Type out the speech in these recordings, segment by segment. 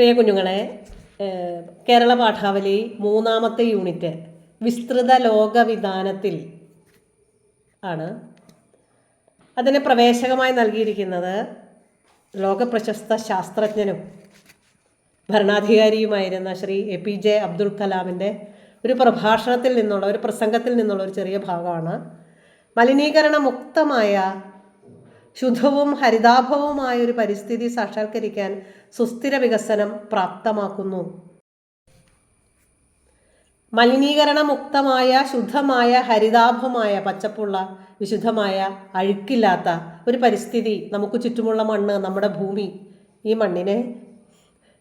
പ്രിയ കുഞ്ഞുങ്ങളെ കേരള പാഠാവലി മൂന്നാമത്തെ യൂണിറ്റ് വിസ്തൃത ലോകവിധാനത്തിൽ ആണ്. അതിന് പ്രവേശകമായി നൽകിയിരിക്കുന്നത് ലോകപ്രശസ്ത ശാസ്ത്രജ്ഞനും ഭരണാധികാരിയുമായിരുന്ന Shri A P J Abdul കലാമിന്റെ ഒരു പ്രഭാഷണത്തിൽ നിന്നുള്ള ഒരു പ്രസംഗത്തിൽ നിന്നുള്ള ഒരു ചെറിയ ഭാഗമാണ്. മലിനീകരണ മുക്തമായ ശുദ്ധവും ഹരിതാഭവുമായ ഒരു പരിസ്ഥിതി സാക്ഷാത്കരിക്കാൻ സുസ്ഥിര വികസനം പ്രാപ്തമാക്കുന്നു. മലിനീകരണമുക്തമായ ശുദ്ധമായ ഹരിതാഭമായ പച്ചപ്പുള്ള വിശുദ്ധമായ അഴുക്കില്ലാത്ത ഒരു പരിസ്ഥിതി നമുക്ക് ചുറ്റുമുള്ള മണ്ണ് നമ്മുടെ ഭൂമി ഈ മണ്ണിനെ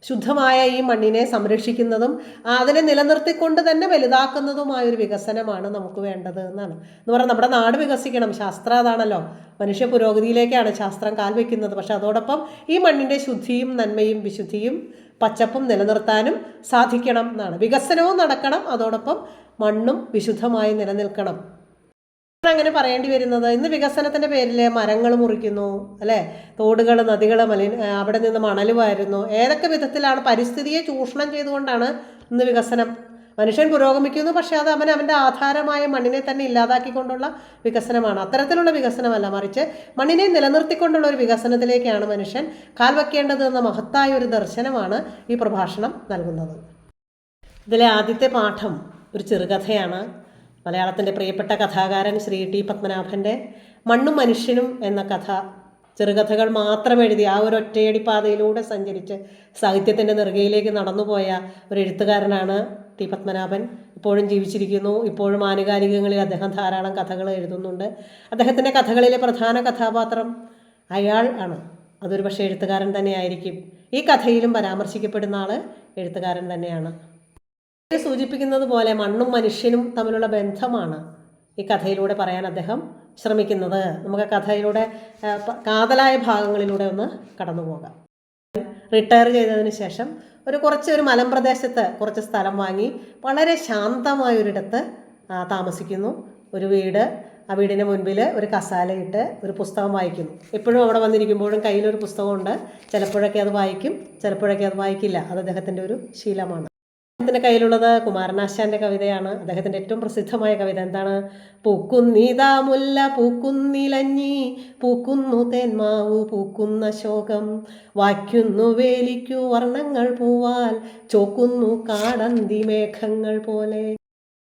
ശുദ്ധമായ ഈ മണ്ണിനെ സംരക്ഷിക്കുന്നതും അതിനെ നിലനിർത്തിക്കൊണ്ട് തന്നെ വലുതാക്കുന്നതുമായ ഒരു വികസനമാണ് നമുക്ക് വേണ്ടത് എന്നാണ്. എന്ന് പറഞ്ഞാൽ നമ്മുടെ നാട് വികസിക്കണം. ശാസ്ത്രം അതാണല്ലോ. മനുഷ്യ പുരോഗതിയിലേക്കാണ് ശാസ്ത്രം കാൽ വയ്ക്കുന്നത് പക്ഷെ അതോടൊപ്പം ഈ മണ്ണിന്റെ ശുദ്ധിയും നന്മയും വിശുദ്ധിയും പച്ചപ്പും നിലനിർത്താനും സാധിക്കണം എന്നാണ്. വികസനവും നടക്കണം. അതോടൊപ്പം മണ്ണും വിശുദ്ധമായി നിലനിൽക്കണം. അങ്ങനെ പറയേണ്ടി വരുന്നത്? ഇന്ന് വികസനത്തിന്റെ പേരിൽ മരങ്ങൾ മുറിക്കുന്നു അല്ലെ? തോടുകൾ നദികൾ മലി അവിടെ നിന്ന് മണൽ വാരുന്നു. ഏതൊക്കെ വിധത്തിലാണ് പരിസ്ഥിതിയെ ചൂഷണം ചെയ്തുകൊണ്ടാണ് ഇന്ന് വികസനം? മനുഷ്യൻ പുരോഗമിക്കുന്നു പക്ഷെ അത് അവൻ അവന്റെ ആധാരമായ മണ്ണിനെ തന്നെ ഇല്ലാതാക്കിക്കൊണ്ടുള്ള വികസനമാണ്. അത്തരത്തിലുള്ള വികസനമല്ല മറിച്ച് മണ്ണിനെ നിലനിർത്തിക്കൊണ്ടുള്ള ഒരു വികസനത്തിലേക്കാണ് മനുഷ്യൻ കാൽവെക്കേണ്ടത് എന്ന മഹത്തായ ഒരു ദർശനമാണ് ഈ പ്രഭാഷണം നൽകുന്നത്. ഇതിലെ ആദ്യത്തെ പാഠം ഒരു ചെറുകഥയാണ്. മലയാളത്തിന്റെ പ്രിയപ്പെട്ട കഥാകാരൻ ശ്രീ ടി പത്മനാഭന്റെ മണ്ണും മനുഷ്യനും എന്ന കഥ ചെറുകഥകൾ മാത്രം എഴുതി ആ ഒരു ഒറ്റയടി പാതയിലൂടെ സഞ്ചരിച്ച് സാഹിത്യത്തിന്റെ നെറുകയിലേക്ക് നടന്നുപോയ ഒരു എഴുത്തുകാരനാണ് ടി പത്മനാഭൻ. ഇപ്പോഴും ജീവിച്ചിരിക്കുന്നു. ഇപ്പോഴും ആനുകാലികങ്ങളിൽ അദ്ദേഹം ധാരാളം കഥകൾ എഴുതുന്നുണ്ട്. അദ്ദേഹത്തിന്റെ കഥകളിലെ പ്രധാന കഥാപാത്രം അയാൾ ആണ്. അതൊരു പക്ഷേ എഴുത്തുകാരൻ തന്നെയായിരിക്കും. ഈ കഥയിലും പരാമർശിക്കപ്പെടുന്ന ആൾ എഴുത്തുകാരൻ തന്നെയാണ്. സൂചിപ്പിക്കുന്നത് പോലെ മണ്ണും മനുഷ്യനും തമ്മിലുള്ള ബന്ധമാണ് ഈ കഥയിലൂടെ പറയാൻ അദ്ദേഹം ശ്രമിക്കുന്നത്. നമുക്ക് കഥയിലൂടെ കാതലായ ഭാഗങ്ങളിലൂടെ ഒന്ന് കടന്നു പോകാം. റിട്ടയർ ചെയ്തതിന് ശേഷം ഒരു കുറച്ച് ഒരു മലമ്പ്രദേശത്ത് കുറച്ച് സ്ഥലം വാങ്ങി വളരെ ശാന്തമായ ഒരിടത്ത് താമസിക്കുന്നു. ഒരു വീട് ആ വീടിന്റെ മുൻപിൽ ഒരു കസാലയിട്ട് ഒരു പുസ്തകം വായിക്കുന്നു. എപ്പോഴും അവിടെ വന്നിരിക്കുമ്പോഴും കയ്യിലൊരു പുസ്തകമുണ്ട്. ചിലപ്പോഴൊക്കെ അത് വായിക്കും ചിലപ്പോഴൊക്കെ അത് വായിക്കില്ല. അത് അദ്ദേഹത്തിന്റെ ഒരു ശീലമാണ്. അദ്ദേഹത്തിന്റെ കയ്യിലുള്ളത് കുമാരനാശാന്റെ കവിതയാണ്. അദ്ദേഹത്തിന്റെ ഏറ്റവും പ്രസിദ്ധമായ കവിത എന്താണ്? പൂക്കുന്നിതാ മുല്ല പൂക്കുന്നിലഞ്ഞി പൂക്കുന്നു തേന്മാവു പൂക്കുന്ന ശോകം. വായ്ക്കുന്നു വേലിക്കു വർണങ്ങൾ പൂവാൽ ചോക്കുന്നു കാടന്തി മേഘങ്ങൾ പോലെ.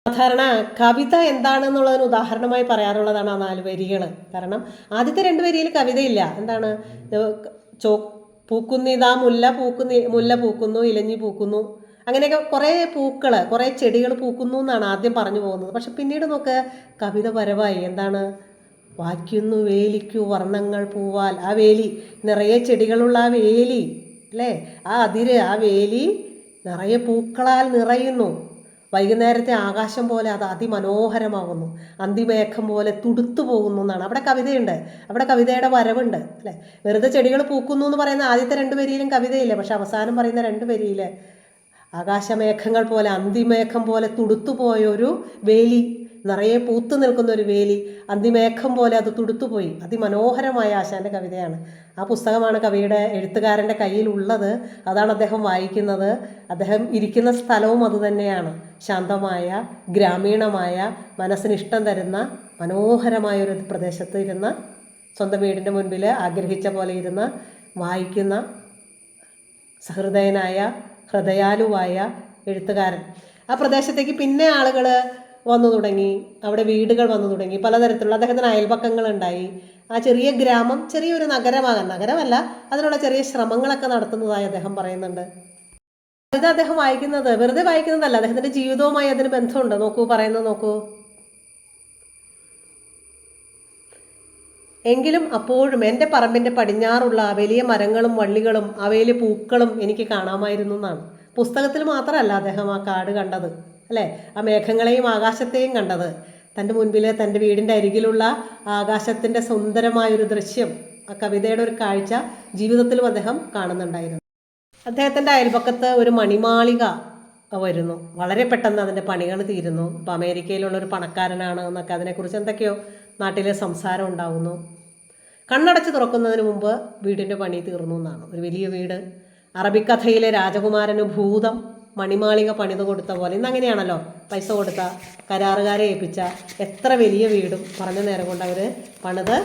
സാധാരണ കവിത എന്താണെന്നുള്ളതിന് ഉദാഹരണമായി പറയാറുള്ളതാണ് ആ നാല് വരികൾ കാരണം ആദ്യത്തെ രണ്ട് വരിയിൽ കവിതയില്ല. എന്താണ്? ചോ പൂക്കുന്നിതാ മുല്ല പൂക്കുന്നി മുല്ല പൂക്കുന്നു ഇലഞ്ഞി പൂക്കുന്നു. അങ്ങനെയൊക്കെ കുറേ പൂക്കൾ കുറേ ചെടികൾ പൂക്കുന്നു എന്നാണ് ആദ്യം പറഞ്ഞു പോകുന്നത്. പക്ഷെ പിന്നീട് നോക്ക് കവിത പരമായി എന്താണ്? വായിക്കുന്നു വേലിക്കു വർണങ്ങൾ പൂവാൽ. ആ വേലി നിറയെ ചെടികളുള്ള ആ വേലി അല്ലേ? ആ അതിര് ആ വേലി നിറയെ പൂക്കളാൽ നിറയുന്നു. വൈകുന്നേരത്തെ ആകാശം പോലെ അത് അതിമനോഹരമാകുന്നു അന്തിമേഘം പോലെ തുടുത്തു പോകുന്നു എന്നാണ്. അവിടെ കവിതയുണ്ട്. അവിടെ കവിതയുടെ വരവുണ്ട് അല്ലേ? വെറുതെ ചെടികൾ പൂക്കുന്നു എന്ന് പറയുന്ന ആദ്യത്തെ രണ്ട് വരിയിലും കവിതയില്ല? പക്ഷെ അവസാനം പറയുന്ന രണ്ട് വരിയിൽ ആകാശമേഘങ്ങൾ പോലെ അന്തിമേഘം പോലെ തുടുത്തുപോയ ഒരു വേലി നിറയെ പൂത്തു നിൽക്കുന്ന ഒരു വേലി അന്തിമേഘം പോലെ അത് തുടുത്തുപോയി. അതിമനോഹരമായ ആശാന്റെ കവിതയാണ്. ആ പുസ്തകമാണ് കവിയുടെ എഴുത്തുകാരന്റെ കയ്യിലുള്ളത്. അതാണ് അദ്ദേഹം വായിക്കുന്നത്. അദ്ദേഹം ഇരിക്കുന്ന സ്ഥലവും അതുതന്നെയാണ് ശാന്തമായ ഗ്രാമീണമായ മനസ്സിന് ഇഷ്ടം തരുന്ന മനോഹരമായ ഒരു പ്രദേശത്ത് ഇരുന്ന് സ്വന്തം വീടിന്റെ മുൻപിൽ ആഗ്രഹിച്ച പോലെ ഇരുന്ന് വായിക്കുന്ന സഹൃദയനായ ഹൃദയാലുവായ എഴുത്തുകാരൻ. ആ പ്രദേശത്തേക്ക് പിന്നെ ആളുകൾ വന്നു തുടങ്ങി. അവിടെ വീടുകൾ വന്നു തുടങ്ങി. പലതരത്തിലുള്ള അദ്ദേഹത്തിന് അയൽപക്കങ്ങളുണ്ടായി. ആ ചെറിയ ഗ്രാമം ചെറിയൊരു നഗരമാകാൻ നഗരമല്ല അതിനുള്ള ചെറിയ ശ്രമങ്ങളൊക്കെ നടത്തുന്നതായി അദ്ദേഹം പറയുന്നുണ്ട്. ഇത് അദ്ദേഹം വായിക്കുന്നത് വെറുതെ വായിക്കുന്നതല്ല അദ്ദേഹത്തിന്റെ ജീവിതവുമായി അതിന് ബന്ധമുണ്ട്. നോക്കൂ പറയുന്നത് നോക്കൂ. എങ്കിലും അപ്പോഴും എന്റെ പറമ്പിന്റെ പടിഞ്ഞാറുള്ള വലിയ മരങ്ങളും വള്ളികളും അവയിലെ പൂക്കളും എനിക്ക് കാണാമായിരുന്നു എന്നാണ്. പുസ്തകത്തിൽ മാത്രമല്ല അദ്ദേഹം ആ കാട് കണ്ടത് അല്ലേ? ആ മേഘങ്ങളെയും ആകാശത്തെയും കണ്ടത്. തന്റെ മുൻപിലെ തന്റെ വീടിന്റെ അരികിലുള്ള ആകാശത്തിന്റെ സുന്ദരമായൊരു ദൃശ്യം ആ കവിതയുടെ ഒരു കാഴ്ച ജീവിതത്തിലും അദ്ദേഹം കാണുന്നുണ്ടായിരുന്നു. അദ്ദേഹത്തിന്റെ അയൽപക്കത്ത് ഒരു മണിമാളിക വരുന്നു. വളരെ പെട്ടെന്ന് അതിന്റെ പണികൾ തീരുന്നു. ഇപ്പം അമേരിക്കയിലുള്ള ഒരു പണക്കാരനാണ് എന്നൊക്കെ അതിനെക്കുറിച്ച് എന്തൊക്കെയോ നാട്ടിലെ സംസാരം ഉണ്ടാകുന്നു കണ്ണടച്ച് തുറക്കുന്നതിന് മുമ്പ് വീടിന്റെ പണി തീർന്നു എന്നാണ്. ഒരു വലിയ വീട് അറബിക്കഥയിലെ രാജകുമാരന് ഭൂതം മണിമാളിക പണിത് കൊടുത്ത പോലെ. ഇന്ന് അങ്ങനെയാണല്ലോ പൈസ കൊടുത്ത കരാറുകാരെ ഏൽപ്പിച്ച എത്ര വലിയ വീടും പറഞ്ഞ നേരം കൊണ്ട് അവർ പണിത്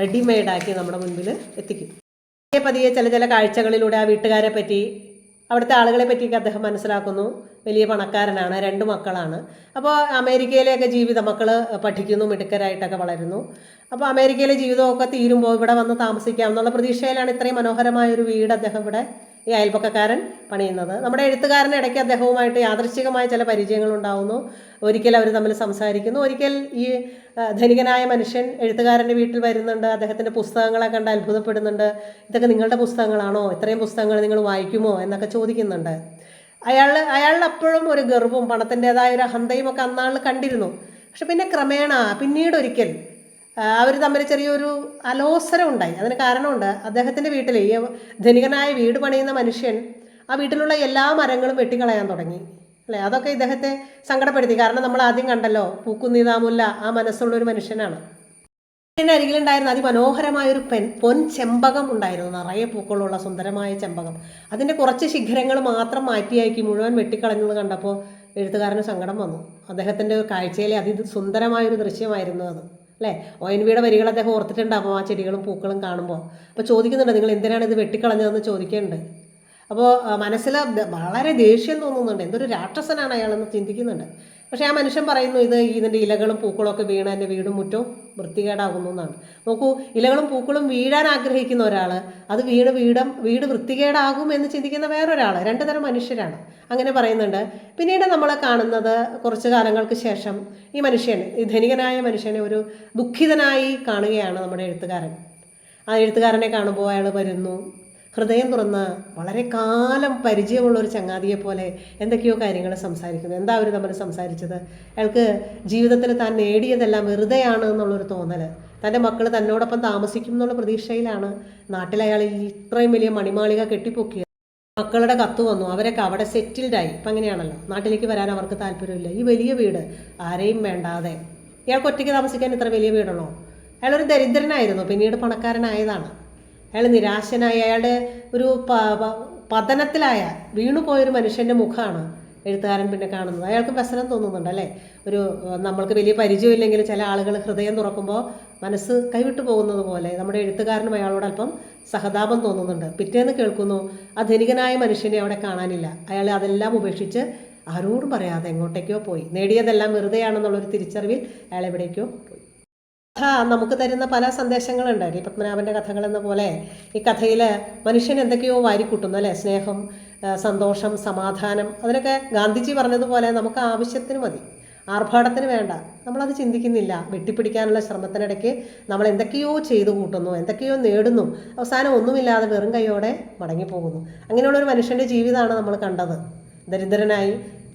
റെഡിമെയ്ഡാക്കി നമ്മുടെ മുൻപിൽ എത്തിക്കും. പതിയെ പതിയെ ചില ചില കാഴ്ചകളിലൂടെ ആ വീട്ടുകാരെ പറ്റി അവിടുത്തെ ആളുകളെ പറ്റിയൊക്കെ അദ്ദേഹം മനസ്സിലാക്കുന്നു. വലിയ പണക്കാരനാണ് രണ്ട് മക്കളാണ്. അപ്പോൾ അമേരിക്കയിലെയൊക്കെ ജീവിതം മക്കൾ പഠിക്കുന്നു മിടുക്കരായിട്ടൊക്കെ വളരുന്നു. അപ്പോൾ അമേരിക്കയിലെ ജീവിതമൊക്കെ തീരുമ്പോൾ ഇവിടെ വന്ന് താമസിക്കാം എന്നുള്ള പ്രതീക്ഷയിലാണ് ഇത്രയും മനോഹരമായ ഒരു വീട് അദ്ദേഹം ഇവിടെ ഈ അയൽപ്പക്കക്കാരൻ പണിയുന്നത്. നമ്മുടെ എഴുത്തുകാരൻ ഇടയ്ക്ക് അദ്ദേഹവുമായിട്ട് യാദൃശ്ചികമായ ചില പരിചയങ്ങൾ ഉണ്ടാവുന്നു. ഒരിക്കൽ അവർ തമ്മിൽ സംസാരിക്കുന്നു. ഒരിക്കൽ ഈ ധനികനായ മനുഷ്യൻ എഴുത്തുകാരന്റെ വീട്ടിൽ വരുന്നുണ്ട്. അദ്ദേഹത്തിന്റെ പുസ്തകങ്ങളെ കണ്ട് അത്ഭുതപ്പെടുന്നുണ്ട്. ഇതൊക്കെ നിങ്ങളുടെ പുസ്തകങ്ങളാണോ? ഇത്രയും പുസ്തകങ്ങൾ നിങ്ങൾ വായിക്കുമോ? എന്നൊക്കെ ചോദിക്കുന്നുണ്ട്. അയാൾ അയാളിൽ അപ്പോഴും ഒരു ഗർവും പണത്തിന്റെതായ ഒരു അഹന്തയും ഒക്കെ അന്നാളിൽ കണ്ടിരുന്നു. പക്ഷെ പിന്നെ ക്രമേണ പിന്നീട് ഒരിക്കൽ അവർ തമ്മിൽ ചെറിയൊരു അലോസരം ഉണ്ടായി. അതിന് കാരണമുണ്ട് അദ്ദേഹത്തിന്റെ വീട്ടിൽ ഈ ധനികനായ വീട് പണിയുന്ന മനുഷ്യൻ ആ വീട്ടിലുള്ള എല്ലാ മരങ്ങളും വെട്ടിക്കളയാൻ തുടങ്ങി. അല്ലേ? അതൊക്കെ ഇദ്ദേഹത്തെ സങ്കടപ്പെടുത്തി. കാരണം നമ്മൾ ആദ്യം കണ്ടല്ലോ പൂക്കുന്നിതാമുല്ല ആ മനസ്സുള്ള ഒരു മനുഷ്യനാണ്. ഇതിന്റെ അരികിലുണ്ടായിരുന്ന അതിമനോഹരമായ ഒരു പെൻ പൊൻ ചെമ്പകം ഉണ്ടായിരുന്നു. നിറയെ പൂക്കളുള്ള സുന്ദരമായ ചെമ്പകം. അതിന്റെ കുറച്ച് ശിഖരങ്ങൾ മാത്രം മാറ്റിയാക്കി മുഴുവൻ വെട്ടിക്കളഞ്ഞത് കണ്ടപ്പോൾ എഴുത്തുകാരന് സങ്കടം വന്നു. അദ്ദേഹത്തിന്റെ കാഴ്ചയിലെ അതി സുന്ദരമായൊരു ദൃശ്യമായിരുന്നു അത്. അല്ലേ? ഒ എൻ വിയുടെ വരികൾ അദ്ദേഹം ഓർത്തിട്ടുണ്ടാകും ആ ചെടികളും പൂക്കളും കാണുമ്പോൾ. അപ്പോൾ ചോദിക്കുന്നുണ്ട് നിങ്ങൾ എന്തിനാണ് ഇത് വെട്ടിക്കളഞ്ഞതെന്ന് ചോദിക്കുന്നുണ്ട്. അപ്പോൾ മനസ്സിൽ വളരെ ദേഷ്യം തോന്നുന്നുണ്ട്. എന്തൊരു രാക്ഷസനാണ് അയാളെന്ന് ചിന്തിക്കുന്നുണ്ട്. പക്ഷേ ആ മനുഷ്യൻ പറയുന്നു ഇത് ഇതിന്റെ ഇലകളും പൂക്കളും ഒക്കെ വീണ് എന്റെ വീടും മുറ്റവും വൃത്തികേടാകുന്നു എന്നാണ്. നോക്കൂ ഇലകളും പൂക്കളും വീഴാൻ ആഗ്രഹിക്കുന്ന ഒരാൾ അത് വീട് വീടും വീട് വൃത്തികേടാകും എന്ന് ചിന്തിക്കുന്ന വേറൊരാൾ രണ്ട് തരം മനുഷ്യരാണ്. അങ്ങനെ പറയുന്നുണ്ട്. പിന്നീട് നമ്മൾ കാണുന്നത് കുറച്ച് കാലങ്ങൾക്ക് ശേഷം ഈ മനുഷ്യൻ ഈ ധനികനായ മനുഷ്യനെ ഒരു ദുഃഖിതനായി കാണുകയാണ് നമ്മുടെ എഴുത്തുകാരൻ. ആ എഴുത്തുകാരനെ കാണുമ്പോൾ അയാൾ വരുന്നു ഹൃദയം തുറന്ന് വളരെ കാലം പരിചയമുള്ള ഒരു ചങ്ങാതിയെ പോലെ എന്തൊക്കെയോ കാര്യങ്ങൾ സംസാരിക്കുന്നു. എന്താ അവർ തമ്മിൽ സംസാരിച്ചത്? അയാൾക്ക് ജീവിതത്തിൽ താൻ നേടിയതെല്ലാം വെറുതെയാണ് എന്നുള്ളൊരു തോന്നൽ തന്റെ മക്കൾ തന്നോടൊപ്പം താമസിക്കും എന്നുള്ള പ്രതീക്ഷയിലാണ് നാട്ടിൽ അയാൾ ഇത്രയും വലിയ മണിമാളിക കെട്ടിപ്പൊക്കിയത്. മക്കളുടെ കത്ത് വന്നു. അവരൊക്കെ അവിടെ സെറ്റിൽഡായി ഇപ്പം അങ്ങനെയാണല്ലോ. നാട്ടിലേക്ക് വരാൻ അവർക്ക് താല്പര്യമില്ല. ഈ വലിയ വീട് ആരെയും വേണ്ടാതെ. ഇയാൾക്ക് ഒറ്റയ്ക്ക് താമസിക്കാൻ ഇത്ര വലിയ വീടുള്ളൂ? അയാളൊരു ദരിദ്രനായിരുന്നു. പിന്നീട് പണക്കാരനായതാണ്. അയാൾ നിരാശനായ അയാളുടെ ഒരു പതനത്തിലായ വീണു പതനത്തിലായ വീണുപോയൊരു മനുഷ്യന്റെ മുഖമാണ് എഴുത്തുകാരൻ പിന്നെ കാണുന്നത്. അയാൾക്ക് വ്യസനം തോന്നുന്നുണ്ട് അല്ലേ? ഒരു നമ്മൾക്ക് വലിയ പരിചയമില്ലെങ്കിൽ ചില ആളുകൾ ഹൃദയം തുറക്കുമ്പോൾ മനസ്സ് കൈവിട്ടു പോകുന്നത് പോലെ നമ്മുടെ എഴുത്തുകാരനും അയാളോട് അല്പം സഹതാപം തോന്നുന്നുണ്ട്. പിറ്റേന്ന് കേൾക്കുന്നു ആ ധനികനായ മനുഷ്യനെ അവിടെ കാണാനില്ല. അയാൾ അതെല്ലാം ഉപേക്ഷിച്ച് ആരോടും പറയാതെ എങ്ങോട്ടേക്കോ പോയി. നേടിയതെല്ലാം വെറുതെയാണെന്നുള്ളൊരു തിരിച്ചറിവിൽ അയാൾ എവിടേക്കോ പോയി. കഥ നമുക്ക് തരുന്ന പല സന്ദേശങ്ങളുണ്ട് ഈ പത്മനാഭന്റെ കഥകൾ എന്ന പോലെ ഈ കഥയിൽ മനുഷ്യൻ എന്തൊക്കെയോ വാരിക്കൂട്ടുന്നു അല്ലേ? സ്നേഹം സന്തോഷം സമാധാനം അതിനൊക്കെ ഗാന്ധിജി പറഞ്ഞതുപോലെ നമുക്ക് ആവശ്യത്തിന് മതി. ആർഭാടത്തിന് വേണ്ട. നമ്മളത് ചിന്തിക്കുന്നില്ല. വെട്ടിപ്പിടിക്കാനുള്ള ശ്രമത്തിനിടയ്ക്ക് നമ്മൾ എന്തൊക്കെയോ ചെയ്തു കൂട്ടുന്നു എന്തൊക്കെയോ നേടുന്നു. അവസാനം ഒന്നുമില്ലാതെ വെറും കൈയോടെ മടങ്ങിപ്പോകുന്നു അങ്ങനെയുള്ളൊരു മനുഷ്യന്റെ ജീവിതമാണ് നമ്മൾ കണ്ടത്. ദരിദ്രനായി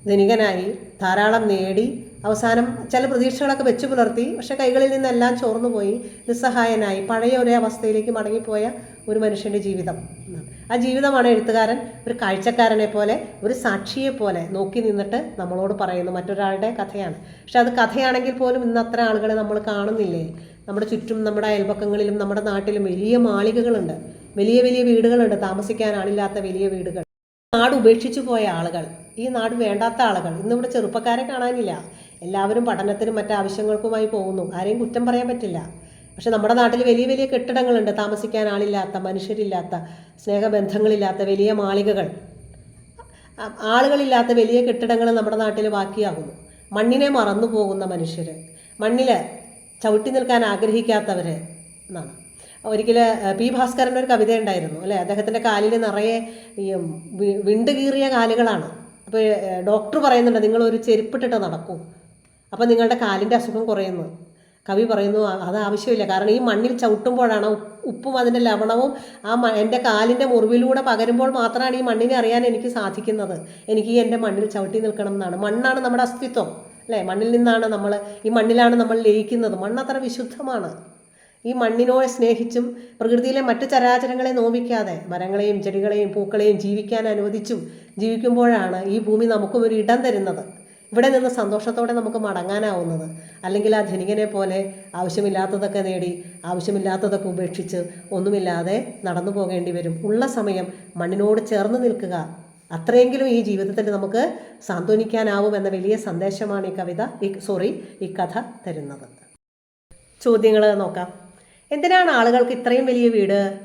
ധനികനായി ധാരാളം നേടി അവസാനം ചില പ്രതീക്ഷകളൊക്കെ വെച്ചു പുലർത്തി പക്ഷെ കൈകളിൽ നിന്നെല്ലാം ചോർന്നു പോയി നിസ്സഹായനായി പഴയ ഒരേ അവസ്ഥയിലേക്ക് മടങ്ങിപ്പോയ ഒരു മനുഷ്യന്റെ ജീവിതം. ആ ജീവിതമാണ് എഴുത്തുകാരൻ ഒരു കാഴ്ചക്കാരനെ പോലെ ഒരു സാക്ഷിയെ പോലെ നോക്കി നിന്നിട്ട് നമ്മളോട് പറയുന്നു മറ്റൊരാളുടെ കഥയാണ്. പക്ഷെ അത് കഥയാണെങ്കിൽ പോലും ഇന്ന് അത്ര ആളുകളെ നമ്മൾ കാണുന്നില്ലേ? നമ്മുടെ ചുറ്റും നമ്മുടെ അയൽപക്കങ്ങളിലും നമ്മുടെ നാട്ടിലും വലിയ മാളികകളുണ്ട്. വലിയ വലിയ വീടുകളുണ്ട്. താമസിക്കാൻ ആളില്ലാത്ത വലിയ വീടുകൾ. നാട് ഉപേക്ഷിച്ചു പോയ ആളുകൾ. ഈ നാട് വേണ്ടാത്ത ആളുകൾ. ഇന്നിവിടെ ചെറുപ്പക്കാരെ കാണാനില്ല. എല്ലാവരും പഠനത്തിനും മറ്റാവശ്യങ്ങൾക്കുമായി പോകുന്നു. ആരെയും കുറ്റം പറയാൻ പറ്റില്ല. പക്ഷെ നമ്മുടെ നാട്ടിൽ വലിയ വലിയ കെട്ടിടങ്ങളുണ്ട്. താമസിക്കാൻ ആളില്ലാത്ത മനുഷ്യരില്ലാത്ത സ്നേഹബന്ധങ്ങളില്ലാത്ത വലിയ മാളികകൾ. ആളുകളില്ലാത്ത വലിയ കെട്ടിടങ്ങൾ നമ്മുടെ നാട്ടിൽ ബാക്കിയാകുന്നു. മണ്ണിനെ മറന്നു പോകുന്ന മനുഷ്യർ മണ്ണിൽ ചവിട്ടി നിൽക്കാൻ ആഗ്രഹിക്കാത്തവർ എന്നാണ്. ഒരിക്കൽ പി ഭാസ്കരന്റെ ഒരു കവിത ഉണ്ടായിരുന്നു അല്ലേ? അദ്ദേഹത്തിന്റെ കാലിൽ നിറയെ ഈ വിണ്ടുകീറിയ കാലുകളാണ്. അപ്പോൾ ഡോക്ടർ പറയുന്നുണ്ട് നിങ്ങൾ ഒരു ചെരുപ്പിട്ടിട്ട് നടക്കൂ. അപ്പോൾ നിങ്ങളുടെ കാലിന്റെ അസുഖം കുറയുന്നു. കവി പറയുന്നു അത് ആവശ്യമില്ല. കാരണം ഈ മണ്ണിൽ ചവിട്ടുമ്പോഴാണ് ഉപ്പും അതിന്റെ ലവണവും ആ എന്റെ കാലിന്റെ മുറിവിലൂടെ പകരുമ്പോൾ മാത്രമാണ് ഈ മണ്ണിനെ അറിയാൻ എനിക്ക് സാധിക്കുന്നത്. എനിക്ക് ഈ എന്റെ മണ്ണിൽ ചവിട്ടി നിൽക്കണം എന്നാണ്. മണ്ണാണ് നമ്മുടെ അസ്തിത്വം അല്ലേ? മണ്ണിൽ നിന്നാണ് നമ്മൾ ഈ മണ്ണിലാണ് നമ്മൾ ലയിക്കുന്നത്. മണ്ണ് അത്ര വിശുദ്ധമാണ്. ഈ മണ്ണിനോട് സ്നേഹിച്ചും പ്രകൃതിയിലെ മറ്റു ചരാചരങ്ങളെ നോവിക്കാതെ മരങ്ങളെയും ചെടികളെയും പൂക്കളെയും ജീവിക്കാൻ അനുവദിച്ചും ജീവിക്കുമ്പോഴാണ് ഈ ഭൂമി നമുക്കും ഒരു ഇടം തരുന്നത്. ഇവിടെ നിന്ന് സന്തോഷത്തോടെ നമുക്ക് മടങ്ങാനാവുന്നത്. അല്ലെങ്കിൽ ആ ധനികനെ പോലെ ആവശ്യമില്ലാത്തതൊക്കെ നേടി ആവശ്യമില്ലാത്തതൊക്കെ ഉപേക്ഷിച്ച് ഒന്നുമില്ലാതെ നടന്നു പോകേണ്ടി വരും. ഉള്ള സമയം മണ്ണിനോട് ചേർന്ന് നിൽക്കുക. അത്രയെങ്കിലും ഈ ജീവിതത്തിൽ നമുക്ക് സാന്ത്വനിക്കാനാവും എന്ന വലിയ സന്ദേശമാണ് ഈ കവിത ഈ സോറി ഈ കഥ തരുന്നത്. ചോദ്യങ്ങൾ നോക്കാം. എന്തിനാണ് ആളുകൾക്ക് ഇത്രയും വലിയ വീട്?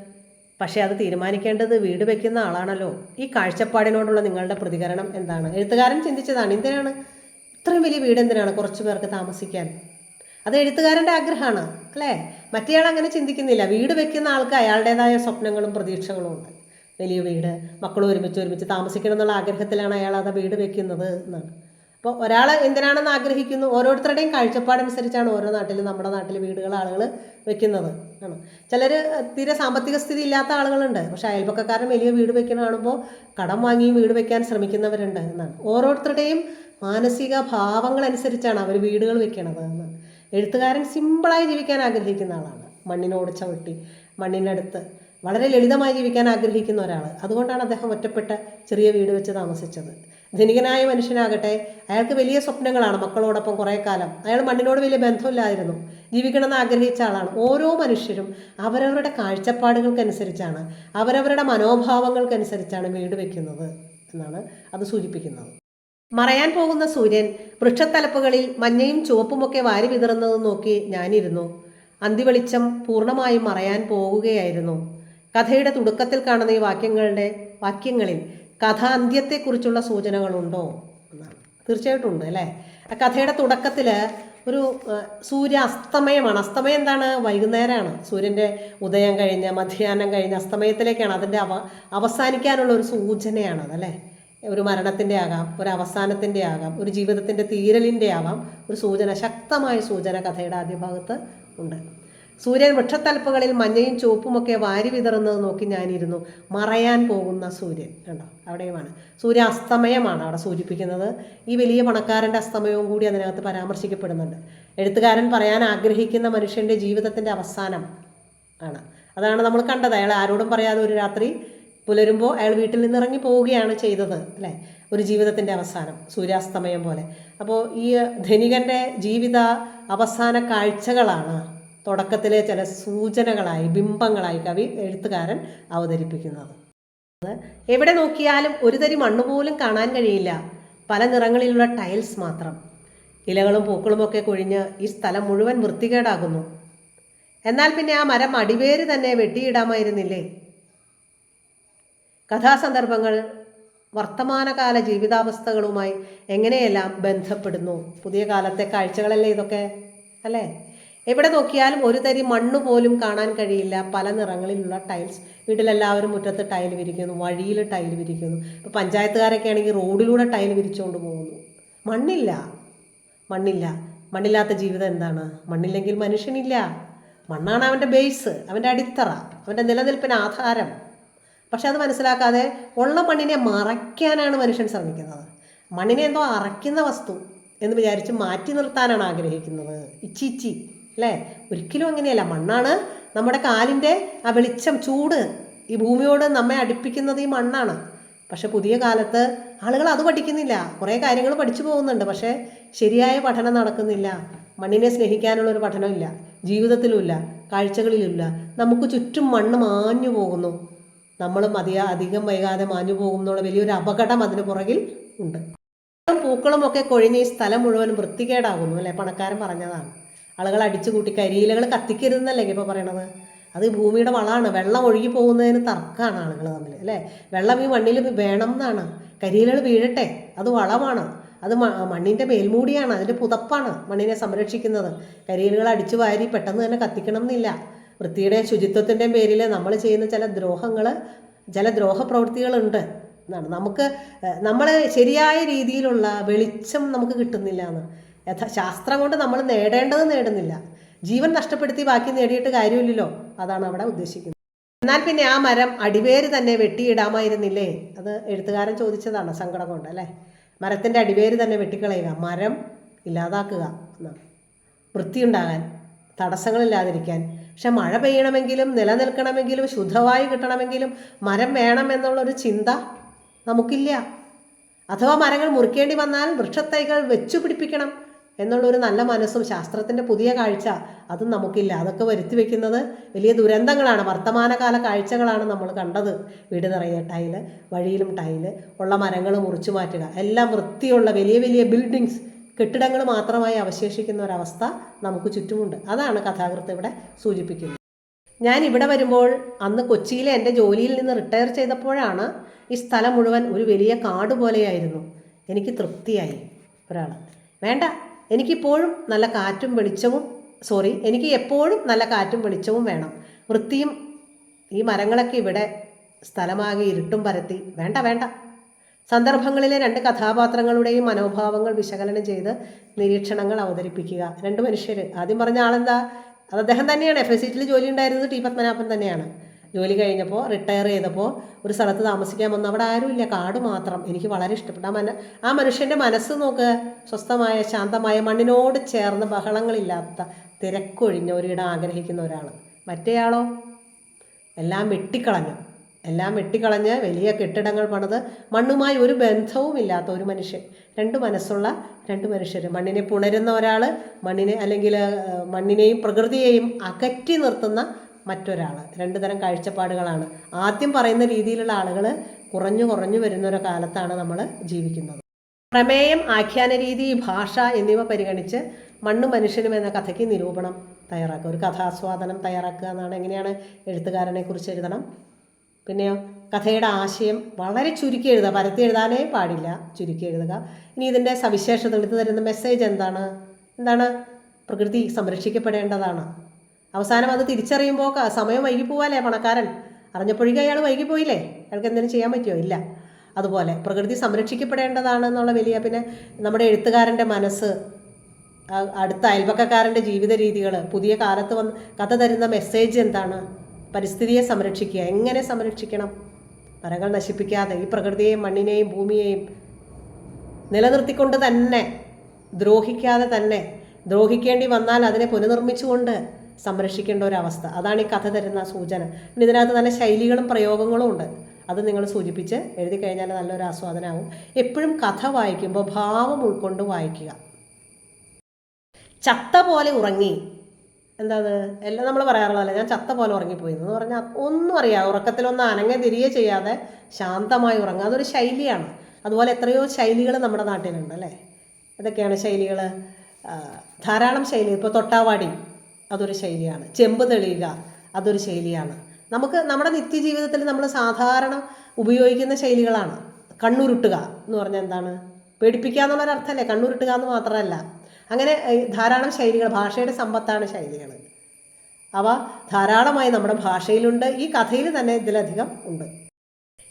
പക്ഷേ അത് തീരുമാനിക്കേണ്ടത് വീട് വെക്കുന്ന ആളാണല്ലോ. ഈ കാഴ്ചപ്പാടിനോടുള്ള നിങ്ങളുടെ പ്രതികരണം എന്താണ്? എഴുത്തുകാരൻ ചിന്തിച്ചതാണ് എന്തിനാണ്? ഇത്രയും വലിയ വീട് എന്തിനാണ് കുറച്ച് പേർക്ക് താമസിക്കാൻ? അത് എഴുത്തുകാരന്റെ ആഗ്രഹമാണ് അല്ലേ? മറ്റേയാൾ അങ്ങനെ ചിന്തിക്കുന്നില്ല. വീട് വെക്കുന്ന ആൾക്ക് അയാളുടേതായ സ്വപ്നങ്ങളും പ്രതീക്ഷകളും ഉണ്ട്. വലിയ വീട് മക്കൾ ഒരുമിച്ച് ഒരുമിച്ച് താമസിക്കണം എന്നുള്ള ആഗ്രഹത്തിലാണ് അയാൾ അത് വീട് വെക്കുന്നത് എന്നാണ്. അപ്പോൾ ഒരാൾ എന്തിനാണെന്ന് ആഗ്രഹിക്കുന്നു? ഓരോരുത്തരുടെയും കാഴ്ചപ്പാടനുസരിച്ചാണ് ഓരോ നാട്ടിലും നമ്മുടെ നാട്ടിൽ വീടുകൾ ആളുകൾ വെക്കുന്നത് ആണ് ചിലർ തീരെ സാമ്പത്തിക സ്ഥിതി ഇല്ലാത്ത ആളുകളുണ്ട്. പക്ഷെ അയൽപക്കക്കാരൻ വലിയ വീട് വെക്കണ കാണുമ്പോൾ കടം വാങ്ങിയും വീട് വെക്കാൻ ശ്രമിക്കുന്നവരുണ്ട് എന്നാണ്. ഓരോരുത്തരുടെയും മാനസിക ഭാവങ്ങളനുസരിച്ചാണ് അവർ വീടുകൾ വെക്കണത് എന്ന്. എഴുത്തുകാരൻ സിമ്പിളായി ജീവിക്കാൻ ആഗ്രഹിക്കുന്ന ആളാണ്. മണ്ണിനോട് ചവിട്ടി മണ്ണിനടുത്ത് വളരെ ലളിതമായി ജീവിക്കാൻ ആഗ്രഹിക്കുന്ന ഒരാൾ അതുകൊണ്ടാണ് അദ്ദേഹം ഒറ്റപ്പെട്ട ചെറിയ വീട് വെച്ച് താമസിച്ചത്. ധനികനായ മനുഷ്യനാകട്ടെ അയാൾക്ക് വലിയ സ്വപ്നങ്ങളാണ് മക്കളോടൊപ്പം കുറേ കാലം. അയാൾ മണ്ണിനോട് വലിയ ബന്ധമില്ലായിരുന്നു. ജീവിക്കണമെന്ന് ആഗ്രഹിച്ച ആളാണ്. ഓരോ മനുഷ്യരും അവരവരുടെ കാഴ്ചപ്പാടുകൾക്കനുസരിച്ചാണ് അവരവരുടെ മനോഭാവങ്ങൾക്കനുസരിച്ചാണ് വീട് വയ്ക്കുന്നത് എന്നാണ് അത് സൂചിപ്പിക്കുന്നത്. മറയാൻ പോകുന്ന സൂര്യൻ വൃക്ഷത്തലപ്പുകളിൽ മഞ്ഞയും ചുവപ്പുമൊക്കെ വാരി വിതറുന്നത് നോക്കി ഞാനിരുന്നു. അന്തിവെളിച്ചം പൂർണമായും മറയാൻ പോവുകയായിരുന്നു കഥയുടെ തുടക്കത്തിൽ കാണുന്ന ഈ വാക്യങ്ങളുടെ വാക്യങ്ങളിൽ കഥ അന്ത്യത്തെക്കുറിച്ചുള്ള സൂചനകളുണ്ടോ? എന്നാണ് തീർച്ചയായിട്ടും ഉണ്ട് അല്ലേ? ആ കഥയുടെ തുടക്കത്തിൽ ഒരു സൂര്യ അസ്തമയമാണ് അസ്തമയം എന്താണ്? വൈകുന്നേരമാണ് സൂര്യന്റെ ഉദയം കഴിഞ്ഞ് മധ്യാഹ്നം കഴിഞ്ഞ് അസ്തമയത്തിലേക്കാണ് അതിന്റെ അവ അവസാനിക്കാനുള്ള ഒരു സൂചനയാണ് അല്ലേ? ഒരു മരണത്തിന്റെ ആകാം ഒരു അവസാനത്തിന്റെ ആകാം ഒരു ജീവിതത്തിന്റെ തീരലിന്റെ ആവാം ഒരു സൂചന ശക്തമായ സൂചന കഥയുടെ ആദ്യ ഭാഗത്ത് ഉണ്ട്. സൂര്യൻ വൃക്ഷത്തലപ്പുകളിൽ മഞ്ഞയും ചുവപ്പുമൊക്കെ വാരി വിതറുന്നത് നോക്കി ഞാനിരുന്നു. മറയാൻ പോകുന്ന സൂര്യൻ കണ്ടോ? അവിടെയുമാണ്. സൂര്യ അസ്തമയമാണ് അവിടെ സൂചിപ്പിക്കുന്നത്. ഈ വലിയ പണക്കാരന്റെ അസ്തമയവും കൂടി അതിനകത്ത് പരാമർശിക്കപ്പെടുന്നുണ്ട്. എഴുത്തുകാരൻ പറയാൻ ആഗ്രഹിക്കുന്ന മനുഷ്യന്റെ ജീവിതത്തിന്റെ അവസാനം ആണ്. അതാണ് നമ്മൾ കണ്ടത്. അയാൾ ആരോടും പറയാതെ ഒരു രാത്രി പുലരുമ്പോൾ അയാൾ വീട്ടിൽ നിന്ന് ഇറങ്ങി പോവുകയാണ് ചെയ്തത് അല്ലേ? ഒരു ജീവിതത്തിന്റെ അവസാനം സൂര്യാസ്തമയം പോലെ. അപ്പോൾ ഈ ധനികന്റെ ജീവിത അവസാന കാഴ്ചകളാണ് തുടക്കത്തിലെ ചില സൂചനകളായി ബിംബങ്ങളായി കവി എഴുത്തുകാരൻ അവതരിപ്പിക്കുന്നത്. എവിടെ നോക്കിയാലും ഒരു തരി മണ്ണ് പോലും കാണാൻ കഴിയില്ല. പല നിറങ്ങളിലുള്ള ടൈൽസ് മാത്രം. ഇലകളും പൂക്കളുമൊക്കെ കൊഴിഞ്ഞ് ഈ സ്ഥലം മുഴുവൻ വൃത്തികേടാകുന്നു. എന്നാൽ പിന്നെ ആ മരം അടിവേര് തന്നെ വെട്ടിയിടാമായിരുന്നില്ലേ? കഥാസന്ദർഭങ്ങൾ വർത്തമാനകാല ജീവിതാവസ്ഥകളുമായി എങ്ങനെയെല്ലാം ബന്ധപ്പെടുന്നു? പുതിയ കാലത്തെ കാഴ്ചകളല്ലേ ഇതൊക്കെ? അല്ലേ? എവിടെ നോക്കിയാലും ഒരു തരി മണ്ണ് പോലും കാണാൻ കഴിയില്ല. പല നിറങ്ങളിലുള്ള ടൈൽസ്. വീട്ടിലെല്ലാവരും മുറ്റത്ത് ടൈൽ വിരിക്കുന്നു വഴിയിൽ ടൈൽ വിരിക്കുന്നു. ഇപ്പോൾ പഞ്ചായത്തുകാരൊക്കെ ആണെങ്കിൽ റോഡിലൂടെ ടൈൽ വിരിച്ചുകൊണ്ട് പോകുന്നു. മണ്ണില്ല. മണ്ണില്ല. മണ്ണില്ലാത്ത ജീവിതം എന്താണ്? മണ്ണില്ലെങ്കിൽ മനുഷ്യനില്ല. മണ്ണാണ് അവന്റെ ബേസ് അവന്റെ അടിത്തറ അവന്റെ നിലനിൽപ്പിന് ആധാരം. പക്ഷെ അത് മനസ്സിലാക്കാതെ ഉള്ള മണ്ണിനെ മറയ്ക്കാനാണ് മനുഷ്യൻ ശ്രമിക്കുന്നത്. മണ്ണിനെ എന്തോ അറയ്ക്കുന്ന വസ്തു എന്ന് വിചാരിച്ച് മാറ്റി നിർത്താനാണ് ആഗ്രഹിക്കുന്നത്. ഇച്ചി ഇച്ചി അല്ലേ? ഒരിക്കലും അങ്ങനെയല്ല. മണ്ണാണ് നമ്മുടെ കാലിന്റെ ആ വെളിച്ചം ചൂട്. ഈ ഭൂമിയോട് നമ്മെ അടുപ്പിക്കുന്നത് ഈ മണ്ണാണ്. പക്ഷെ പുതിയ കാലത്ത് ആളുകൾ അത് പഠിക്കുന്നില്ല. കുറേ കാര്യങ്ങൾ പഠിച്ചു പോകുന്നുണ്ട്. പക്ഷേ ശരിയായ പഠനം നടക്കുന്നില്ല. മണ്ണിനെ സ്നേഹിക്കാനുള്ള ഒരു പഠനമില്ല. ജീവിതത്തിലുമില്ല. കാഴ്ചകളിലുമില്ല. നമുക്ക് ചുറ്റും മണ്ണ് മാഞ്ഞു പോകുന്നു. നമ്മളും അധിക അധികം വൈകാതെ മാഞ്ഞു പോകും എന്നുള്ള വലിയൊരു അപകടം അതിന് പുറകിൽ ഉണ്ട്. പൂക്കളും ഒക്കെ കൊഴിഞ്ഞ് ഈ സ്ഥലം മുഴുവൻ വൃത്തികേടാകുന്നു അല്ലേ? പണക്കാരൻ പറഞ്ഞതാണ്. ആളുകൾ അടിച്ചു കൂട്ടി കരിയിലകൾ കത്തിക്കരുതെന്നല്ലേ ഇപ്പോൾ പറയണത്? അത് ഭൂമിയുടെ വളമാണ്. വെള്ളം ഒഴുകി പോകുന്നതിന് തർക്കമാണ് ആളുകൾ തമ്മിൽ അല്ലേ? വെള്ളം ഈ മണ്ണിൽ വേണം എന്നാണ്. കരിയിലകൾ വീഴട്ടെ അത് വളമാണ്. അത് മണ്ണിന്റെ മേൽമൂടിയാണ് അതിന്റെ പുതപ്പാണ് മണ്ണിനെ സംരക്ഷിക്കുന്നത്. കരിയിലകൾ അടിച്ചു വാരി പെട്ടെന്ന് തന്നെ കത്തിക്കണം എന്നില്ല വൃത്തിയുടെ ശുചിത്വത്തിന്റെയും പേരിൽ നമ്മൾ ചെയ്യുന്ന ചില ദ്രോഹങ്ങൾ ചില ദ്രോഹ പ്രവൃത്തികളുണ്ട് എന്നാണ്. നമുക്ക് നമ്മൾ ശരിയായ രീതിയിലുള്ള വെളിച്ചം നമുക്ക് കിട്ടുന്നില്ല എന്ന്. യഥാ ശാസ്ത്രം കൊണ്ട് നമ്മൾ നേടേണ്ടത് നേടുന്നില്ല. ജീവൻ നഷ്ടപ്പെടുത്തി ബാക്കി നേടിയിട്ട് കാര്യമില്ലല്ലോ. അതാണ് അവിടെ ഉദ്ദേശിക്കുന്നത്. എന്നാൽ പിന്നെ ആ മരം അടിവേര് തന്നെ വെട്ടിയിടാമായിരുന്നില്ലേ? അത് എഴുത്തുകാരൻ ചോദിച്ചതാണ് സങ്കടം കൊണ്ട് അല്ലേ? മരത്തിന്റെ അടിവേര് തന്നെ വെട്ടിക്കളയുക മരം ഇല്ലാതാക്കുക എന്നാണ്. വൃത്തിയുണ്ടാകാൻ തടസ്സങ്ങളില്ലാതിരിക്കാൻ പക്ഷെ മഴ പെയ്യണമെങ്കിലും നിലനിൽക്കണമെങ്കിലും ശുദ്ധവായു കിട്ടണമെങ്കിലും മരം വേണം എന്നുള്ളൊരു ചിന്ത നമുക്കില്ല. അഥവാ മരങ്ങൾ മുറിക്കേണ്ടി വന്നാൽ വൃക്ഷത്തൈകൾ വെച്ചു പിടിപ്പിക്കണം എന്നുള്ളൊരു നല്ല മനസ്സും ശാസ്ത്രത്തിന്റെ പുതിയ കാഴ്ച അതും നമുക്കില്ല. അതൊക്കെ വരുത്തി വെക്കുന്നത് വലിയ ദുരന്തങ്ങളാണ്. വർത്തമാനകാല കാഴ്ചകളാണ് നമ്മൾ കണ്ടത്. വീട് നിറയെ ടൈൽ വഴിയിലും ടൈൽ ഉള്ള മരങ്ങൾ മുറിച്ചു മാറ്റുക എല്ലാം വൃത്തിയുള്ള വലിയ വലിയ ബിൽഡിങ്സ് കെട്ടിടങ്ങൾ മാത്രമായി അവശേഷിക്കുന്ന ഒരവസ്ഥ നമുക്ക് ചുറ്റുമുണ്ട്. അതാണ് കഥാകൃത്ത് ഇവിടെ സൂചിപ്പിക്കുന്നത്. ഞാൻ ഇവിടെ വരുമ്പോൾ അന്ന് കൊച്ചിയിലെ എന്റെ ജോലിയിൽ നിന്ന് റിട്ടയർ ചെയ്തപ്പോഴാണ് ഈ സ്ഥലം മുഴുവൻ ഒരു വലിയ കാട് പോലെയായിരുന്നു. എനിക്ക് തൃപ്തിയായി ഒരാൾ വേണ്ട എനിക്കിപ്പോഴും നല്ല കാറ്റും വെളിച്ചവും സോറി എനിക്ക് എപ്പോഴും നല്ല കാറ്റും വെളിച്ചവും വേണം. വൃത്തിയും ഈ മരങ്ങളൊക്കെ ഇവിടെ സ്ഥലമാകെ ഇരുട്ടും പരത്തി. വേണ്ട വേണ്ട. സന്ദർഭങ്ങളിലെ രണ്ട് കഥാപാത്രങ്ങളുടെയും മനോഭാവങ്ങൾ വിശകലനം ചെയ്ത് നിരീക്ഷണങ്ങൾ അവതരിപ്പിക്കുക. രണ്ട് മനുഷ്യർ ആദ്യം പറഞ്ഞ ആളെന്താ? അത് അദ്ദേഹം തന്നെയാണ്. എഫ് എസ് സീറ്റിൽ ജോലി ഉണ്ടായിരുന്നത് ടി പത്മനാഭൻ തന്നെയാണ്. ജോലി കഴിഞ്ഞപ്പോൾ റിട്ടയർ ചെയ്തപ്പോൾ ഒരു സ്ഥലത്ത് താമസിക്കാൻ വന്നു അവിടെ ആരുമില്ല കാട് മാത്രം. എനിക്ക് വളരെ ഇഷ്ടപ്പെട്ട. ആ മന ആ മനുഷ്യന്റെ മനസ്സ് നോക്ക്. സ്വസ്ഥമായ ശാന്തമായ മണ്ണിനോട് ചേർന്ന് ബഹളങ്ങളില്ലാത്ത തിരക്കൊഴിഞ്ഞ ഒരിടം ആഗ്രഹിക്കുന്ന ഒരാൾ മറ്റേയാളോ? എല്ലാം വെട്ടിക്കളഞ്ഞു. എല്ലാം വെട്ടിക്കളഞ്ഞ് വലിയ കെട്ടിടങ്ങൾ പണിത് മണ്ണുമായി ഒരു ബന്ധവുമില്ലാത്ത ഒരു മനുഷ്യൻ. രണ്ട് മനസ്സുള്ള രണ്ട് മനുഷ്യർ മണ്ണിനെ പുണരുന്ന ഒരാൾ മണ്ണിനെ അല്ലെങ്കിൽ മണ്ണിനെയും പ്രകൃതിയെയും അകറ്റി നിർത്തുന്ന മറ്റൊരാൾ രണ്ട് തരം കാഴ്ചപ്പാടുകളാണ്. ആദ്യം പറയുന്ന രീതിയിലുള്ള ആളുകൾ കുറഞ്ഞു കുറഞ്ഞു വരുന്ന ഒരു കാലത്താണ് നമ്മൾ ജീവിക്കുന്നത്. പ്രമേയം ആഖ്യാന രീതി ഭാഷ എന്നിവ പരിഗണിച്ച് മണ്ണ് മനുഷ്യനും എന്ന കഥയ്ക്ക് നിരൂപണം തയ്യാറാക്കുക. ഒരു കഥാസ്വാദനം തയ്യാറാക്കുക എന്നാണ് എങ്ങനെയാണ് എഴുത്തുകാരനെ കുറിച്ച് എഴുതണം? പിന്നെയോ കഥയുടെ ആശയം വളരെ ചുരുക്കി എഴുതുക പരത്തി എഴുതാനേ പാടില്ല. ചുരുക്കി എഴുതുക. ഇനി ഇതിന്റെ സവിശേഷതകൾ ഇത് തരുന്ന മെസ്സേജ് എന്താണ്? എന്താണ്? പ്രകൃതി സംരക്ഷിക്കപ്പെടേണ്ടതാണ്. അവസാനം അത് തിരിച്ചറിയുമ്പോൾ സമയം വൈകി പോവാല്ലേ പണക്കാരൻ? അറിഞ്ഞപ്പോഴേക്കും അയാൾ വൈകിപ്പോയില്ലേ അയാൾക്ക് എന്തെങ്കിലും ചെയ്യാൻ പറ്റുമോ? ഇല്ല. അതുപോലെ പ്രകൃതി സംരക്ഷിക്കപ്പെടേണ്ടതാണ് എന്നുള്ള വലിയ പിന്നെ നമ്മുടെ എഴുത്തുകാരന്റെ മനസ്സ് അടുത്ത അയൽപക്കക്കാരന്റെ ജീവിത രീതികൾ പുതിയ കാലത്ത് വന്ന് കഥ തരുന്ന മെസ്സേജ് എന്താണ്? പരിസ്ഥിതിയെ സംരക്ഷിക്കുക. എങ്ങനെ സംരക്ഷിക്കണം? മരങ്ങൾ നശിപ്പിക്കാതെ ഈ പ്രകൃതിയെയും മണ്ണിനെയും ഭൂമിയെയും നിലനിർത്തിക്കൊണ്ട് തന്നെ ദ്രോഹിക്കാതെ തന്നെ ദ്രോഹിക്കേണ്ടി വന്നാൽ അതിനെ പുനർനിർമ്മിച്ചുകൊണ്ട് സംരക്ഷിക്കേണ്ട ഒരവസ്ഥ. അതാണ് ഈ കഥ തരുന്ന സൂചന. പിന്നെ ഇതിനകത്ത് നല്ല ശൈലികളും പ്രയോഗങ്ങളും ഉണ്ട്. അത് നിങ്ങൾ സൂചിപ്പിച്ച് എഴുതി കഴിഞ്ഞാൽ നല്ലൊരു ആസ്വാദനമാകും എപ്പോഴും കഥ വായിക്കുമ്പോൾ ഭാവം ഉൾക്കൊണ്ട് വായിക്കുക. ചത്ത പോലെ ഉറങ്ങി എന്താ അത് എല്ലാം നമ്മൾ പറയാറുള്ളതല്ലേ? ഞാൻ ചത്ത പോലെ ഉറങ്ങിപ്പോയി എന്ന് പറഞ്ഞാൽ ഒന്നും അറിയാതെ ഉറക്കത്തിലൊന്നും അനങ്ങ തിരികെ ചെയ്യാതെ ശാന്തമായി ഉറങ്ങുക. അതൊരു ശൈലിയാണ്. അതുപോലെ എത്രയോ ശൈലികൾ നമ്മുടെ നാട്ടിലുണ്ട് അല്ലേ? ഇതൊക്കെയാണ് ശൈലികൾ ധാരാളം ശൈലി. ഇപ്പോൾ തൊട്ടാവാടി അതൊരു ശൈലിയാണ്. ചെമ്പ് തെളിയുക അതൊരു ശൈലിയാണ്. നമുക്ക് നമ്മുടെ നിത്യജീവിതത്തിൽ നമ്മൾ സാധാരണ ഉപയോഗിക്കുന്ന ശൈലികളാണ്. കണ്ണുരുട്ടുക എന്ന് പറഞ്ഞാൽ എന്താണ്? പേടിപ്പിക്കുക എന്നുള്ളൊരർത്ഥമല്ലേ കണ്ണുരുട്ടുക എന്ന് മാത്രമല്ല. അങ്ങനെ ധാരാളം ശൈലികൾ ഭാഷയുടെ സമ്പത്താണ് ശൈലികൾ. അവ ധാരാളമായി നമ്മുടെ ഭാഷയിലുണ്ട്. ഈ കഥയിൽ തന്നെ ഇതിലധികം ഉണ്ട്.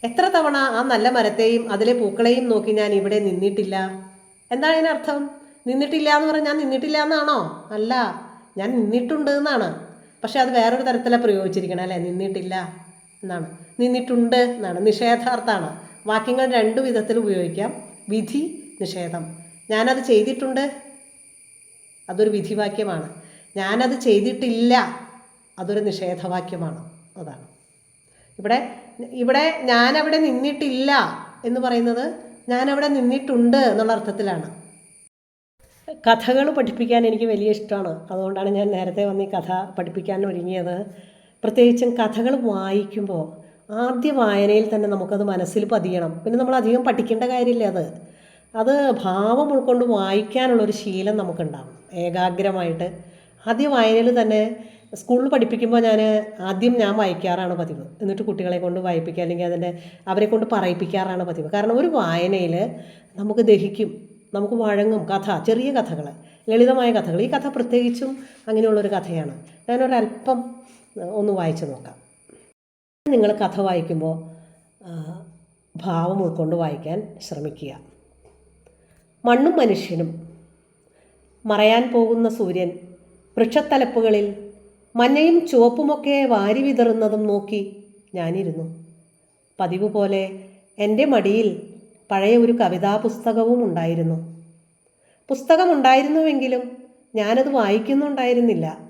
എത്ര തവണ ആ നല്ല മരത്തെയും അതിലെ പൂക്കളെയും നോക്കി ഞാൻ ഇവിടെ നിന്നിട്ടില്ല? എന്താണ് ഇതിനർത്ഥം നിന്നിട്ടില്ല എന്ന് പറഞ്ഞാൽ ഞാൻ നിന്നിട്ടില്ല എന്നാണോ? അല്ല ഞാൻ നിന്നിട്ടുണ്ട് എന്നാണ്. പക്ഷെ അത് വേറൊരു തരത്തിലാണ് പ്രയോഗിച്ചിരിക്കണം അല്ലേ? നിന്നിട്ടില്ല എന്നാണ്. നിന്നിട്ടുണ്ട് എന്നാണ്. നിഷേധാർത്ഥമാണ് വാക്യങ്ങൾ രണ്ടു വിധത്തിൽ ഉപയോഗിക്കാം. വിധി നിഷേധം. ഞാനത് ചെയ്തിട്ടുണ്ട്. അതൊരു വിധിവാക്യമാണ്. ഞാനത് ചെയ്തിട്ടില്ല. അതൊരു നിഷേധവാക്യമാണ്. അതാണ്. ഇവിടെ ഇവിടെ ഞാനവിടെ നിന്നിട്ടില്ല എന്ന് പറയുന്നത് ഞാനവിടെ നിന്നിട്ടുണ്ട് എന്നുള്ള അർത്ഥത്തിലാണ്. കഥകൾ പഠിപ്പിക്കാൻ എനിക്ക് വലിയ ഇഷ്ടമാണ്. അതുകൊണ്ടാണ് ഞാൻ നേരത്തെ വന്ന് ഈ കഥ പഠിപ്പിക്കാൻ ഒരുങ്ങിയത്. പ്രത്യേകിച്ചും കഥകൾ വായിക്കുമ്പോൾ ആദ്യ വായനയിൽ തന്നെ നമുക്കത് മനസ്സിൽ പതിയണം. പിന്നെ നമ്മൾ അധികം പഠിക്കേണ്ട കാര്യമില്ല അത്. അത് ഭാവം ഉൾക്കൊണ്ട് വായിക്കാനുള്ളൊരു ശീലം നമുക്കുണ്ടാവും ഏകാഗ്രമായിട്ട്. ആദ്യ വായനയിൽ തന്നെ സ്കൂളിൽ പഠിപ്പിക്കുമ്പോൾ ഞാൻ ആദ്യം ഞാൻ വായിക്കാറാണ് പതിവ്. എന്നിട്ട് കുട്ടികളെ കൊണ്ട് വായിപ്പിക്കുക അല്ലെങ്കിൽ അതിന്റെ അവരെ കൊണ്ട് പറയിപ്പിക്കാറാണ് പതിവ്. കാരണം ഒരു വായനയിൽ നമുക്ക് ദഹിക്കും നമുക്ക് വഴങ്ങും കഥ ചെറിയ കഥകൾ ലളിതമായ കഥകൾ. ഈ കഥ പ്രത്യേകിച്ചും അങ്ങനെയുള്ളൊരു കഥയാണ്. ഞാനൊരല്പം ഒന്ന് വായിച്ചു നോക്കാം. നിങ്ങൾ കഥ വായിക്കുമ്പോൾ ഭാവം ഉൾക്കൊണ്ട് വായിക്കാൻ ശ്രമിക്കുക. മണ്ണും മനുഷ്യനും. മറയാൻ പോകുന്ന സൂര്യൻ വൃക്ഷത്തലപ്പുകളിൽ മഞ്ഞയും ചുവപ്പുമൊക്കെ വാരി വിതറുന്നതും നോക്കി ഞാനിരുന്നു. പതിവ് പോലെ എന്റെ മടിയിൽ പഴയ ഒരു കവിതാ പുസ്തകവും ഉണ്ടായിരുന്നു. പുസ്തകമുണ്ടായിരുന്നുവെങ്കിലും ഞാനത് വായിക്കുന്നുണ്ടായിരുന്നില്ല.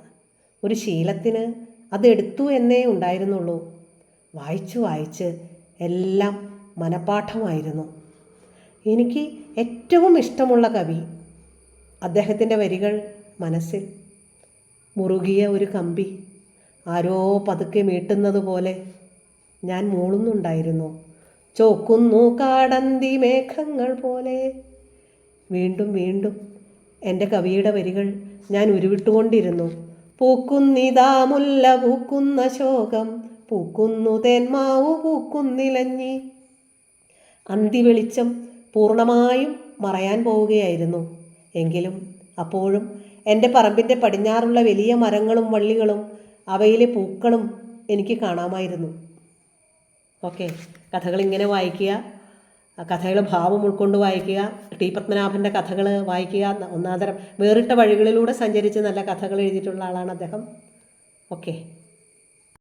ഒരു ശീലത്തിന് അതെടുത്തു എന്നേ ഉണ്ടായിരുന്നുള്ളൂ. വായിച്ചു വായിച്ച് എല്ലാം മനപ്പാഠമായിരുന്നു എനിക്ക് ഏറ്റവും ഇഷ്ടമുള്ള കവി അദ്ദേഹത്തിന്റെ വരികൾ മനസ്സിൽ മുറുകിയ ഒരു കമ്പി ആരോ പതുക്കെ മീട്ടുന്നത് പോലെ ഞാൻ മൂളുന്നുണ്ടായിരുന്നു. ചോക്കുന്നു കാടന്തി മേഘങ്ങൾ പോലെ. വീണ്ടും വീണ്ടും എന്റെ കവിയുടെ വരികൾ ഞാൻ ഉരുവിട്ടുകൊണ്ടിരുന്നു. പൂക്കുന്നിതാ മുല്ല പൂക്കുന്ന ശോകം പൂക്കുന്നു തേന്മാവു പൂക്കുന്നിലഞ്ഞി. അന്തി വെളിച്ചം പൂർണമായും മറയാൻ പോവുകയായിരുന്നു. എങ്കിലും അപ്പോഴും എന്റെ പറമ്പിന്റെ പടിഞ്ഞാറുള്ള വലിയ മരങ്ങളും വള്ളികളും അവയിലെ പൂക്കളും എനിക്ക് കാണാമായിരുന്നു. ഓക്കെ കഥകൾ ഇങ്ങനെ വായിക്കുക കഥകളുടെ ഭാവം ഉൾക്കൊണ്ട് വായിക്കുക ടി. പത്മനാഭന്റെ കഥകൾ വായിക്കുക ഒന്നാതരം വേറിട്ട വഴികളിലൂടെ സഞ്ചരിച്ച് നല്ല കഥകൾ എഴുതിയിട്ടുള്ള ആളാണ് അദ്ദേഹം. ഓക്കെ.